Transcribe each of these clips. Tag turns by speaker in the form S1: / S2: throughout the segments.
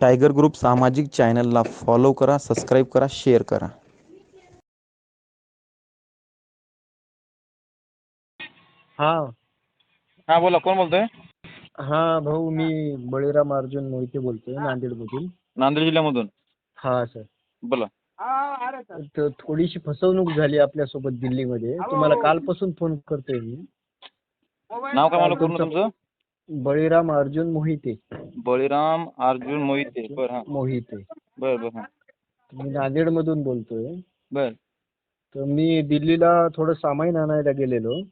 S1: Tiger group सामाजिक चॅनलला follow करा सबस्क्राईब करा शेअर करा.
S2: हा.
S3: हा बोला कोण बोलतोय?
S2: हा भाऊ मी बळीराम अर्जुन मोहिते बोलतोय नांदेडमधून
S3: नांदेड जिल्ह्यामधून?
S2: हा सर.
S3: बोला.
S2: तर थोडीशी फसवणूक झाली आपल्यासोबत दिल्लीमध्ये. तुम्हाला कालपासून फोन करतोय मी.
S3: नाव काय मला पूर्ण
S2: तुमचं-
S3: तुमचं?
S2: बळीराम अर्जुन मोहिते.
S3: बळीराम अर्जुन मोहिते बर हा.
S2: मोहिते.
S3: बर बर हा.
S2: मी नांदेडमधून बोलतोय.
S3: बर.
S2: तर मी दिल्लीला थोडं सामान आणायला गेलेलो.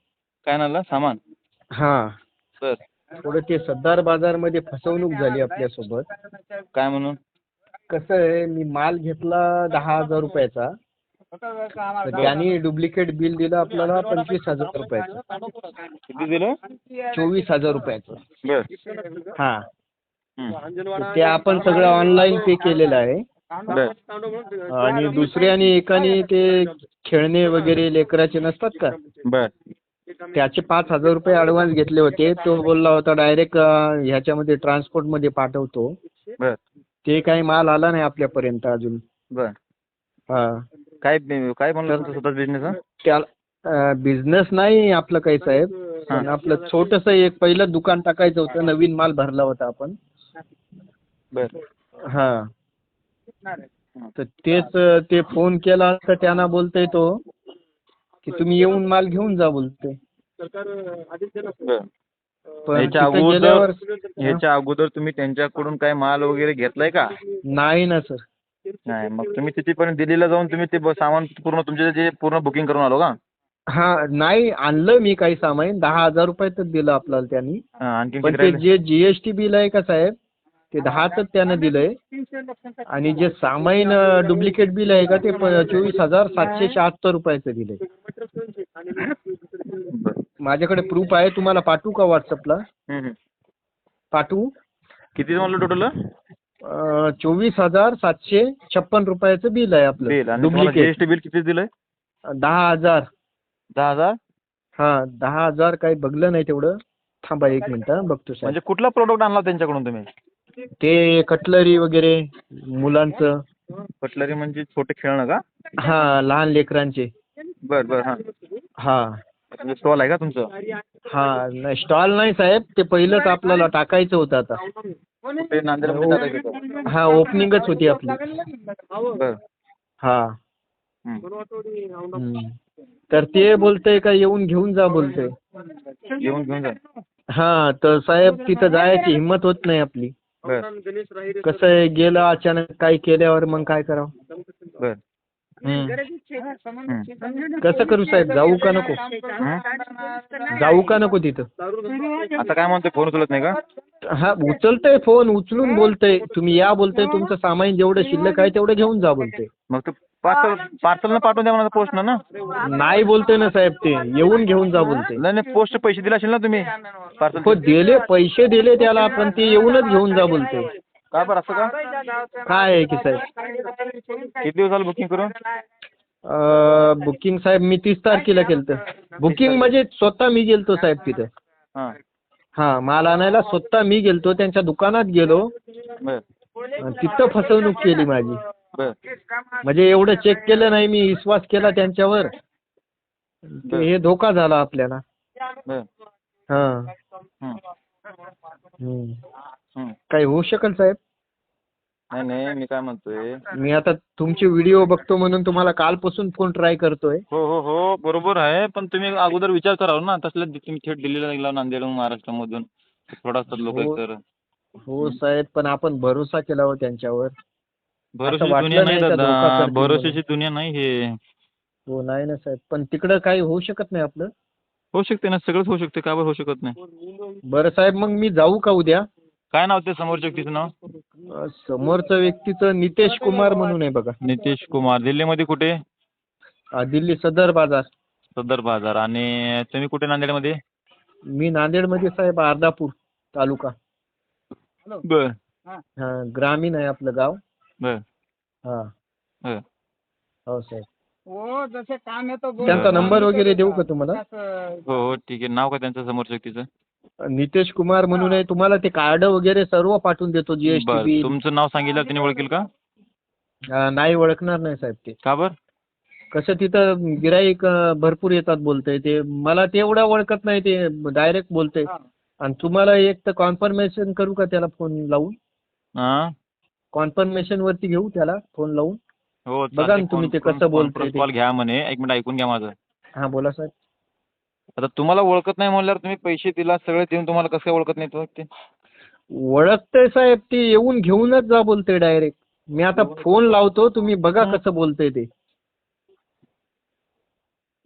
S3: काय नाला सामान?
S2: हा.
S3: बर.
S2: थोडं ते सद्दार बाजारमध्ये फसवणूक झाली आपल्यासोबत.
S3: काय म्हणून?
S2: कसं आहे मी माल घेतला दहा हजार रुपयाचा. त्यांनी डुप्लिकेट बिल दिलं आपल्याला पंचवीस हजार रुपयाचं.
S3: किती दिलं?
S2: चोवीस हजार रुपयाचं. हा. ते आपण सगळं ऑनलाईन पे केलेलं आहे. आणि दुसऱ्याने एकाने ते खेळणे वगैरे लेकराचे नसतात का?
S3: बर.
S2: त्याचे पाच हजार रुपये ॲडव्हान्स घेतले होते. तो बोलला होता डायरेक्ट ह्याच्यामध्ये ट्रान्सपोर्टमध्ये पाठवतो.
S3: बर.
S2: ते काही माल आला नाही आपल्यापर्यंत अजून. हा.
S3: काय काय म्हणलं तुमचं स्वतःच बिझनेस
S2: त्या बिझनेस नाही आपलं काही साहेब. पण आपलं छोटंसं एक पहिलं दुकान टाकायचं होतं नवीन माल भरला होता आपण.
S3: बर.
S2: हा. तर तेच ते फोन केला तर त्यांना बोलतोय तो की तुम्ही येऊन माल घेऊन जा
S3: ह्याच्या
S2: तिथं
S3: अगोदर ह्याच्या अगोदर तुम्ही त्यांच्याकडून काय माल वगैरे घेतलाय का?
S2: नाही ना सर.
S3: नाही मग तुम्ही तिथपर्यंत दिल्लीला जाऊन तुम्ही ते ब- सामान पूर्ण तुमचे जे पूर्ण बुकिंग करून आलो का?
S2: हा नाही आणलं मी काही सामान. दहा हजार रुपयातच दिलं आपल्याला त्यांनी.
S3: हा,
S2: पण
S3: किती
S2: ते
S3: राहिले?
S2: जे जीएसटी बिल आहे का साहेब ते दहाच त्यानं दिलंय. आणि जे सामाईन डुप्लिकेट बिल आहे का ते प- चोवीस हजार सातशे शहात्तर रुपयाचं दिलंय.
S3: बर
S2: माझ्याकडे प्रूफ आहे तुम्हाला पाठवू का व्हॉट्सअपला
S3: हम्म, हम्म.
S2: पाठवू.
S3: किती म्हणलं टोटल
S2: चोवीस हजार सातशे छप्पन रुपयाचं बिल आहे
S3: बिल.
S2: आपलं
S3: आणि
S2: डुप्लिकेट
S3: जीएसटी बिल किती दिलंय?
S2: दहा हजार.
S3: दहा हजार?
S2: हा दहा हजार काही बघलं नाही तेवढं. थांबा एक मिनिट हा, बघतो साहेब.
S3: म्हणजे कुठला प्रोडक्ट आणला त्यांच्याकडून तुम्ही?
S2: ते कटलरी वगैरे मुलांचं.
S3: कटलरी म्हणजे छोटे खेळणं का?
S2: हा लहान लेकरांचे.
S3: बर बर हा.
S2: हा.
S3: म्हणजे स्टॉल आहे का तुमचं?
S2: हा नाही स्टॉल नाही साहेब. ते पहिलंच आपल्याला टाकायचं होतं आता. हा ओपनिंगच होती आपली. हा. तर ते बोलतंय का येऊन घेऊन जा बोलतंय.
S3: येऊन घेऊन जा.
S2: हा तर साहेब तिथं जायची हिंमत होत नाही आपली. कसं आहे गेलं अचानक काही केल्यावर मग काय करावं. कसं करू साहेब जाऊ का नको? जाऊ का नको तिथं?
S3: आता काय म्हणतोय फोन उचलत नाही का?
S2: हा उचलतंय फोन उचलून बोलतंय. तुम्ही या बोलतंय तुमचं सामान जेवढं शिल्लक आहे तेवढं घेऊन जा बोलतंय.
S3: मग ते पार्सल पार्सल पाठवून द्या मला पोस्ट ना.
S2: नाही बोलतोय ना साहेब ते. येऊन घेऊन जा बोलतोय.
S3: नाही नाही पोस्ट पैसे दिले असेल ना तुम्ही?
S2: हो
S3: पार्सल
S2: दिले. पैसे दिले त्याला पण ते येऊनच घेऊन जा बोलतोय.
S3: काय बरं असं का?
S2: काय आहे की साहेब?
S3: किती दिवस झालं बुकिंग करून?
S2: बुकिंग साहेब मी तीस तारखेला केलं बुकिंग म्हणजे स्वतः मी गेलतो साहेब तिथं.
S3: हां.
S2: हा माल आणायला स्वतः मी गेलतो त्यांच्या दुकानात गेलो. तिथं फसवणूक केली माझी. म्हणजे एवढं चेक केलं नाही मी विश्वास केला त्यांच्यावर. ते हे धोका झाला आपल्याला. हा.
S3: हं. हं.
S2: काही होऊ शकेल साहेब.
S3: नाही नाही मी काय म्हणतोय?
S2: मी आता तुमचे व्हिडिओ बघतो म्हणून तुम्हाला कालपासून फोन ट्राय करतोय.
S3: हो हो हो बरोबर आहे. पण तुम्ही अगोदर विचार करावा ना. तसल्या तुम्ही थेट दिल्लीला गेला नांदेड महाराष्ट्रामधून. थोडा लोक
S2: हो.
S3: तर
S2: हो साहेब पण आपण भरोसा केला हो त्यांच्यावर.
S3: भरोशाची दुनिया
S2: नाही
S3: दादा. भरोशाची दुनिया नाही हे.
S2: हो नाही ना साहेब. पण तिकडं काही होऊ शकत नाही आपलं?
S3: होऊ शकते ना. सगळंच होऊ शकते. का बरं होऊ शकत नाही?
S2: बरं साहेब मग मी जाऊ का उद्या?
S3: काय नाव ते समोरच्या व्यक्तीचं नाव?
S2: अं, समोरचं व्यक्तीचं नितेश कुमार म्हणून आहे बघा.
S3: नितेश कुमार. दिल्लीमध्ये कुठे?
S2: अं, दिल्ली सदर बाजार.
S3: सदर बाजार. आणि तुम्ही कुठे नांदेडमध्ये?
S2: मी नांदेडमध्ये साहेब अर्धापूर तालुका.
S3: बर.
S2: हा. ग्रामीण आहे आपलं गाव.
S3: बर.
S2: हा.
S3: बर.
S2: हो साहेब.
S4: हो जसे काम येतो
S2: त्यांचा नंबर वगैरे देऊ का तुम्हाला?
S3: हो हो ठीक आहे. नाव का त्यांचं समोरच्या व्यक्तीचं?
S2: नितेश कुमार म्हणून आहे तुम्हाला ते कार्ड वगैरे सर्व पाठवून देतो जीएसटी
S3: बरं
S2: बिल.
S3: तुमचं नाव सांगितलं त्यांनी ओळखेल का?
S2: अं, नाही ओळखणार नाही साहेब ते.
S3: का बरं?
S2: कसं तिथं गिराईक भरपूर येतात बोलतंय ते. मला ते एवढं ओळखत नाही ते डायरेक्ट बोलतंय. आणि तुम्हाला एक तर कॉन्फर्मेशन करू का त्याला फोन लावून?
S3: हा.
S2: कॉन्फर्मेशन वरती घेऊ त्याला फोन लावून?
S3: हो
S2: बघा ना तुम्ही ते कसं बोलताय ते.
S3: कॉल घ्या म्हणे. एक मिनिट ऐकून घ्या माझं.
S2: हा बोला साहेब.
S3: आता तुम्हाला ओळखत नाही म्हणल्यावर तुम्ही पैसे दिला सगळे देऊन तुम्हाला कसं काय ओळखत नाही तो ते
S2: ओळखतंय साहेब ते येऊन घेऊनच जा बोलतोय डायरेक्ट मी आता फोन लावतो तुम्ही बघा कसं बोलतंय ते.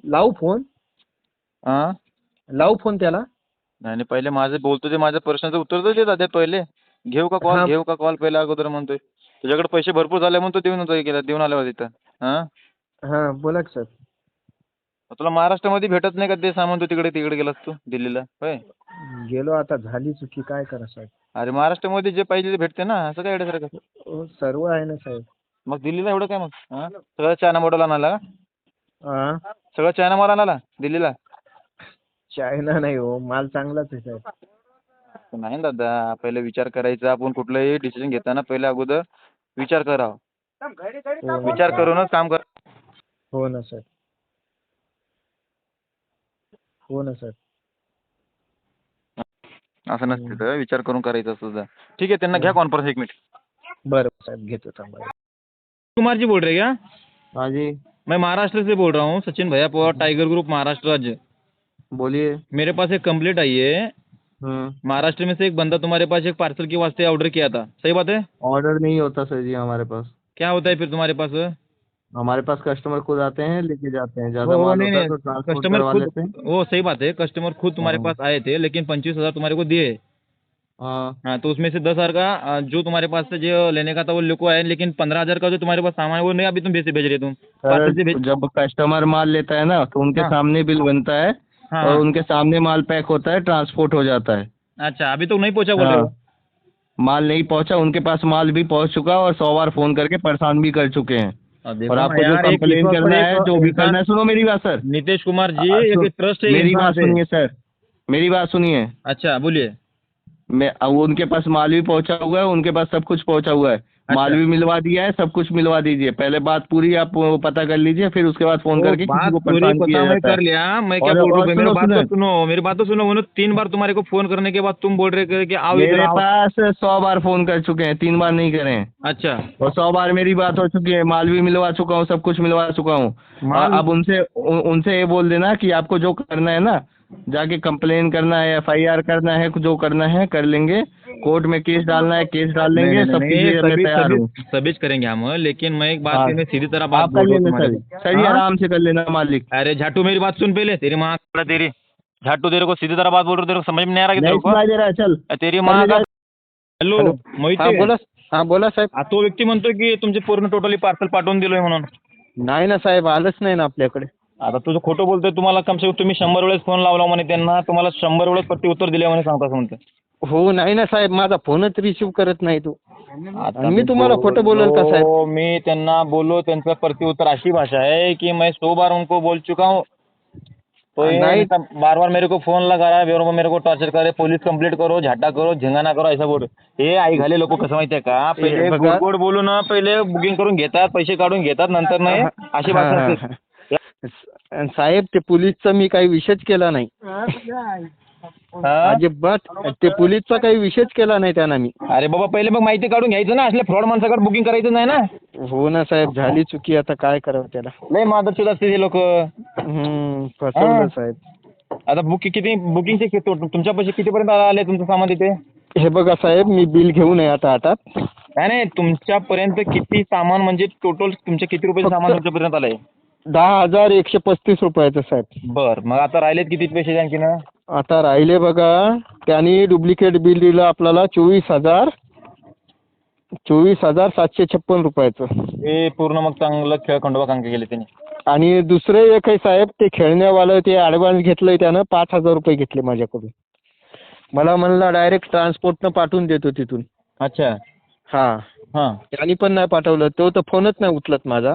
S2: लावू फोन
S3: हा?
S2: लावू फोन त्याला?
S3: नाही नाही, पहिले माझं बोलतो ते माझ्या प्रश्नाचं उत्तर तर देतात ते पहिले. घेऊ का
S2: हा.
S3: कॉल घेऊ का कॉल पहिले अगोदर म्हणतोय. तुझ्याकडे पैसे भरपूर झाले म्हणून तो देऊन होतो गेला देऊन आल्यावर तिथं. हा?
S2: हा बोला की साहेब.
S3: तुला महाराष्ट्रामध्ये भेटत नाही का ते सामान? तू तिकडे तिकडे गेलास तू दिल्लीला होय?
S2: गेलो आता झाली चुकी काय करा साहेब?
S3: अरे महाराष्ट्रामध्ये जे पाहिजे ते भेटते ना असं काय येण्यासारखं
S2: हो, सर्व आहे ना साहेब.
S3: मग दिल्लीला एवढं काय मग? हा? सगळं चायना मॉडेल आणाला का?
S2: हा
S3: सगळं चायना मॉडेल आणाला दिल्लीला?
S2: चायना नाही हो माल चांगलाच आहे साहेब.
S3: नाही ना दादा पहिले विचार करायचा आपण कुठलंही डिसिजन घेताना पहिले अगोदर विचार करावा.
S2: हो ना
S3: विचार
S2: साहेब.
S3: करूनच काम कर.
S2: हो ना साहेब. हो ना साहेब
S3: असं नसते तर विचार करून करायचं सुद्धा ठीक है त्यांना घ्या कॉन्फरन्स एक मिनट.
S2: बरं साहेब घेतो थांबा.
S3: कुमार जी बोल रहे क्या?
S2: हाँ जी.
S3: मैं महाराष्ट्र से बोल रहा हूँ सचिन भैया पवार टाइगर ग्रुप महाराष्ट्र राज्य।
S2: बोलिए.
S3: मेरे पास एक कंप्लेंट आई है।
S2: हम्म.
S3: महाराष्ट्र में से एक बंदा तुम्हारे पास एक पार्सल के वास्ते ऑर्डर किया था। सही बात है?
S2: ऑर्डर नहीं होता सर जी हमारे पास.
S3: क्या होता है फिर तुम्हारे पास?
S2: हमारे पास कस्टमर खुद आते हैं लेके जाते हैं। ज़्यादा माल होता है तो ट्रांसपोर्ट
S3: कस्टमर
S2: करवा
S3: खुद
S2: लेते हैं।
S3: वो सही बात है कस्टमर खुद तुम्हारे
S2: हाँ।
S3: पास आए थे लेकिन पंचवीस हज़ार तुम्हारे को दिए।
S2: हाँ।
S3: हाँ तो उसमें से दस हज़ार का जो तुम्हारे पास से जो लेने का था वो लेको आए लेकिन पंद्रह हज़ार का जो तुम्हारे पास सामान है वो नहीं अभी तुम भेज भेज रहे तुम। भेज
S2: जब कस्टमर माल लेता है ना तो उनके
S3: हाँ।
S2: सामने बिल बनता है
S3: हाँ।
S2: और उनके सामने माल पैक होता है ट्रांसपोर्ट हो जाता है।
S3: अच्छा अभी तो नहीं पहुँचा बोल रहे
S2: हाँ। माल नहीं पहुँचा उनके पास माल भी पहुँच चुका और सौ बार फ़ोन करके परेशान भी कर चुके हैं। और
S3: ना
S2: आपको जो कंप्लेन करना है जो भी करना है सुनो मेरी बात सर।
S3: नीतीश कुमार जी
S2: हाँ,
S3: एक ट्रस्ट है
S2: मेरी बात सुनिए सर। मेरी बात सुनिए।
S3: अच्छा बोलिए।
S2: मैं अब उनके पास माल भी पहुँचा हुआ है उनके पास सब कुछ पहुँचा हुआ है। माल
S3: अच्छा।
S2: भी मिलवा दिया है सब कुछ मिलवा दीजिए। पहले बात पूरी आप पता कर लीजिए फिर उसके बाद फ़ोन करके किसी को परेशान किया जाता
S3: कर लिया मैं क्या बोल रहा हूँ मेरी
S2: सुनो,
S3: बात तो
S2: सुनो।
S3: मेरी बात तो सुनो उन्होंने तीन बार तुम्हारे को फ़ोन करने के बाद तुम बोल रहे कि आओ
S2: मेरे पास सौ बार फ़ोन कर चुके हैं तीन बार नहीं करे।
S3: अच्छा।
S2: और सौ बार मेरी बात हो चुकी है माल भी मिलवा चुका हूँ सब कुछ मिलवा चुका हूँ। अब उनसे उनसे ये बोल देना की आपको जो करना है ना जाके कंप्लेन करना है एफ़ आई आर करना है जो करना है कर लेंगे। कोर्ट में केस डालना है केस डाल लेंगे सब चीज़ें मैं तैयार
S3: सभी-
S2: हूँ।
S3: सभी करेंगे हम लेकिन मैं एक बात
S2: हाँ।
S3: सीधी तरह बात
S2: कर
S3: बोल रहा हूँ
S2: लेना सर ये
S3: हाँ?
S2: आराम से कर लेना मालिक।
S3: अरे झाटू मेरी बात सुन पहले तेरी माँ का तेरी। झाटू तेरे को सीधी तरह बात बोल रहा हूँ, तेरे को समझ में नहीं आ रहा
S2: है चल।
S3: तेरी माँ का हॅलो
S2: हॅलो. बोला हा बोला साहेब।
S3: आ, तो व्यक्ती म्हणतोय की तुमचे पूर्ण टोटली पार्सल पाठवून दिलोय म्हणून?
S2: नाही ना साहेब आलंच नाही ना आपल्याकडे.
S3: आता तुझं खोटं बोलतोय तुम्हाला कम से कम तुम्ही शंभर वेळेस फोन लावला म्हणे त्यांना तुम्हाला शंभर वेळेस पट्टी उत्तर दिले म्हणे सांगता म्हणतं
S2: हो नाही ना साहेब माझा फोनच रिसिव्ह करत नाही तू
S3: आता
S2: मी तुम्हाला खोटं बोलेल का साहेब?
S3: बोलो, मी त्यांना बोलो त्यांचा प्रत्युत्तर अशी भाषा है कि मैं सौ बार उनको बोल चुका हूँ तो ये
S2: नहीं।
S3: बार बार मेरे को फोन लगा रहा है मेरे को मेरे को टॉर्चर करे पुलिस कंप्लेंट करो झाटा करो झिंगाणा करो ऐसा बोल हे आई घाले लोक कसं माहितीये का पहिले
S2: बघा.
S3: गोड गोड बोलून ना पहिले बुकिंग करून घेतात पैसे काढून घेतात नंतर नाही अशी भाषा असते.
S2: आणि साहेब ते पोलीसचा मी काही विषयच केला नाही? अजिबात. ते पोलीसचा काही विषयच केला नाही त्यांना मी.
S3: अरे बाबा पहिले मग माहिती काढून घ्यायचं ना. असल्या फ्रॉड माणसाकडे बुकिंग करायचं नाही ना.
S2: हो ना साहेब झाली चुकी. आता काय करावं त्याला?
S3: लय मादरचोद असते ते लोक.
S2: हम्म फसवलं. साहेब.
S3: आता बुक किती बुकिंगचे तुमच्या पैसे कितीपर्यंत आले तुमचं सामान तिथे?
S2: हे बघा साहेब मी बिल घेऊन आहे आता हातात.
S3: नाही नाही तुमच्यापर्यंत किती सामान म्हणजे टोटल तुमच्या किती रुपयाचं
S2: फक्त-
S3: सामान तुमच्यापर्यंत आलंय?
S2: दहा हजार एकशे पस्तीस रुपयाचं साहेब.
S3: बर मग आता राहिलेत किती पैसे आणखी ना
S2: आता राहिले बघा त्यांनी डुप्लिकेट बिल दिलं आपल्याला चोवीस हजार चोवीस हजार सातशे छप्पन रुपयाचं.
S3: हे पूर्ण मग चांगलं खेळ खंडोबा कांके केले त्यांनी.
S2: आणि दुसरे एक आहे साहेब ते खेळण्यावालं ते ॲडव्हान्स घेतलंय त्यानं पाच हजार रुपये घेतले माझ्याकडून. मला म्हणला डायरेक्ट ट्रान्सपोर्टनं पाठवून देतो तिथून.
S3: अच्छा.
S2: हा.
S3: हा.
S2: त्यांनी पण नाही पाठवलं तो तर फोनच नाही उचलत माझा.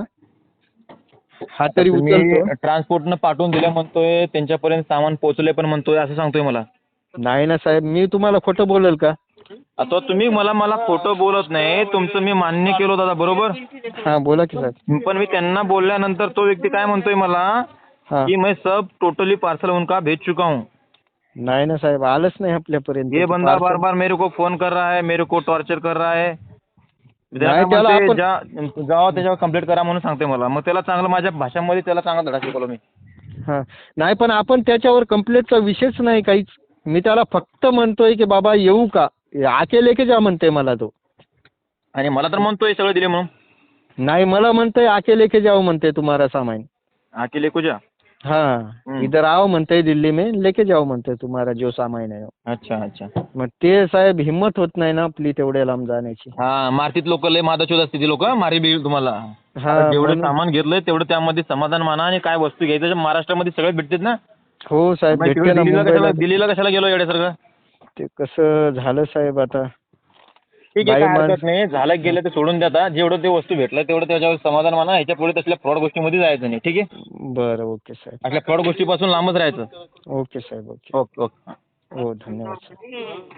S2: हा तरी उचलतो.
S3: ट्रान्सपोर्टनं पाठवून दिलं म्हणतोय त्यांच्यापर्यंत सामान पोहोचले पण म्हणतोय असं सांगतोय मला.
S2: नाही ना साहेब मी तुम्हाला खोटं बोलेल का?
S3: आता तुम्ही मला मला खोटं बोलत नाही तुमचं मी मान्य केलं दादा बरोबर?
S2: हा बोला की साहेब.
S3: पण मी त्यांना बोलल्यानंतर तो व्यक्ती काय म्हणतोय मला
S2: हा.
S3: कि मैं सब टोटली पार्सल उनका भेज चुका हूँ.
S2: नाही ना साहेब आलंच नाही आपल्यापर्यंत.
S3: ये बंदा. बार बार मेरे को फोन कर रहा है मेरे को टॉर्चर कर रहा है. जावा त्याच्यावर कंप्लेंट करा म्हणून सांगते मला. मग त्याला चांगलं माझ्या भाषामध्ये त्याला चांगला धडा शिकवलो मी.
S2: हा. नाही पण आपण त्याच्यावर कंप्लेंटचा विषयच नाही काहीच. मी त्याला फक्त म्हणतोय की बाबा येऊ का? आके लेके जा म्हणते मला तो.
S3: आणि मला तर म्हणतोय सगळं दिले म्हणून.
S2: नाही मला म्हणतोय आके लेके जाओ म्हणते तुम्हारा सामान
S3: हा की जा
S2: हाँ. इधर आओ म्हणते दिल्ली में लेके जाओ म्हणते तुम्हारा जो सामान आहे
S3: अच्छा अच्छा.
S2: मग ते साहेब हिंमत होत नाही ना आपली तेवढ्या लांब जाण्याची.
S3: हा मारतीत लोक लय मादाचोद असते ती लोक मारी बिल तुम्हाला.
S2: हा,
S3: आता जेवढं
S2: म्हणून-
S3: सामान घेतलंय तेवढं त्यामध्ये समाधान माना आणि काय वस्तू घ्यायचं महाराष्ट्रामध्ये सगळे भेटतात ना.
S2: हो साहेब
S3: मग
S2: भेटते
S3: तिकडे
S2: ना
S3: दिल्लीला
S2: मुंबईला.
S3: कशाला दिल्लीला कशाला गेलो एवढ्यासारखं
S2: ते कसं झालं साहेब आता?
S3: ठीक आहे
S2: बाई
S3: काय हरकत नाही. झालं गेलं ते सोडून द्या आता. जेवढं ते वस्तू भेटलं तेवढं त्याच्यावर समाधान माना. ह्याच्या पुढे तसल्या फ्रॉड गोष्टीमध्ये जायचं नाही. ठीक आहे?
S2: बरं ओके साहेब.
S3: अशा फ्रॉड गोष्टीपासून लांबच राहायचं.
S2: ओके साहेब ओके.
S3: Okay okay.
S2: हो धन्यवाद साहेब.